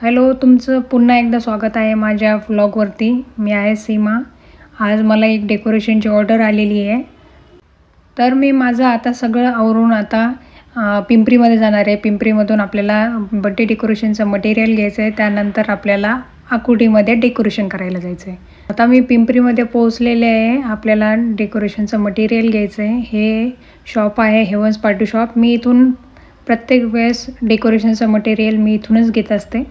Hello तुमचं पुन्हा एकदा स्वागत आहे माझ्या व्लॉगवरती मी आहे सीमा. आज मला एक डेकोरेशनची ऑर्डर आलेली आहे. तर मी माझं आता सगळं आवरून आता पिंपरीमध्ये जाणार आहे. पिंपरीमधून आपल्याला बड्डे डेकोरेशनचं मटेरियल घ्यायचं आहे त्यानंतर आपल्याला आकुटीमध्ये डेकोरेशन करायला जायचं आहे आता मी पिंपरीमध्ये पोहोचलेले आहे. आपल्याला डेकोरेशनचं मटेरियल घ्यायचं आहे हे शॉप आहे हेवन्स पार्टी शॉप मी इथून प्रत्येक वेळेस डेकोरेशनचं मटेरियल मी इथूनच घेत असते.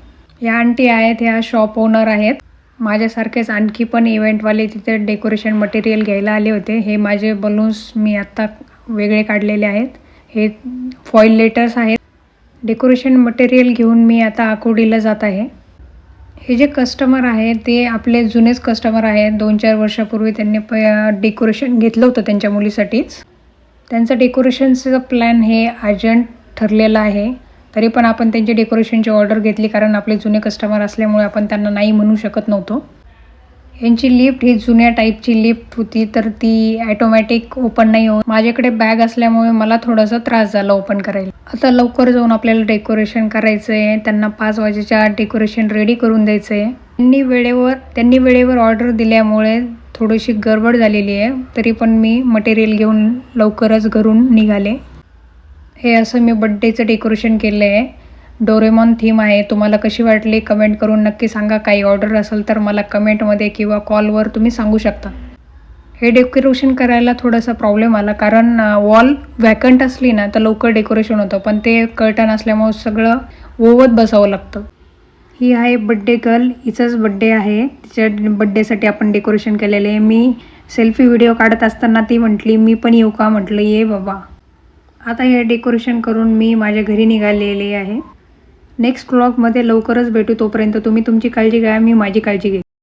या आंटी आहेत ह्या शॉप ओनर आहेत. माझ्यासारखेच आणखी पण इव्हेंटवाले तिथे डेकोरेशन मटेरियल घ्यायला आले होते. हे माझे बलून्स मी आत्ता वेगळे काढलेले आहेत. हे फॉईल लेटर्स आहेत. डेकोरेशन मटेरियल घेऊन मी आता आकुर्डीला जात आहे. हे जे कस्टमर आहे ते आपले जुनेच कस्टमर आहेत. दोन चार वर्षापूर्वी त्यांनी प डेकोरेशन घेतलं होतं त्यांच्या मुलीसाठीच. त्यांचं डेकोरेशनचं प्लॅन हे अर्जंट ठरलेलं आहे. तरी पण आपण त्यांची डेकोरेशनची ऑर्डर घेतली कारण आपले जुने कस्टमर असल्यामुळे आपण त्यांना नाही म्हणू शकत नव्हतो. यांची लिफ्ट ही जुन्या टाईपची लिफ्ट होती तर ती ॲटोमॅटिक ओपन नाही होत. माझ्याकडे बॅग असल्यामुळे मला थोडासा त्रास झाला ओपन करायला. आता लवकर जाऊन आपल्याला डेकोरेशन करायचं आहे त्यांना पाच वाजेच्या डेकोरेशन रेडी करून द्यायचं आहे त्यांनी वेळेवर त्यांनी वेळेवर ऑर्डर दिल्यामुळे थोडीशी गडबड झालेली आहे तरी पण मी मटेरियल घेऊन लवकरच घरून निघाले. हे असं मी बड्डेचं डेकोरेशन केलं आहे डोरेमॉन थीम आहे. तुम्हाला कशी वाटली कमेंट करून नक्की सांगा. काही ऑर्डर असेल तर मला कमेंटमध्ये किंवा कॉलवर तुम्ही सांगू शकता. हे डेकोरेशन करायला थोडासा प्रॉब्लेम आला. कारण वॉल वॅकंट असली ना तर लवकर डेकोरेशन होतं. पण ते कर्टन असल्यामुळे सगळं ओवत बसावं लागतं. ही आहे बड्डे गर्ल हिचाच बड्डे आहे. तिच्या बड्डेसाठी आपण डेकोरेशन केलेलं आहे. मी सेल्फी व्हिडिओ काढत असताना ती म्हटली मी पण येऊ का? म्हटलं ये बाबा. आता हे डेकोरेशन करून मी माझ्या घरी निघालेली आहे. नेक्स्ट ब्लॉगमध्ये लवकरच भेटू तोपर्यंत तुम्ही तुमची काळजी घ्या मी माझी काळजी घे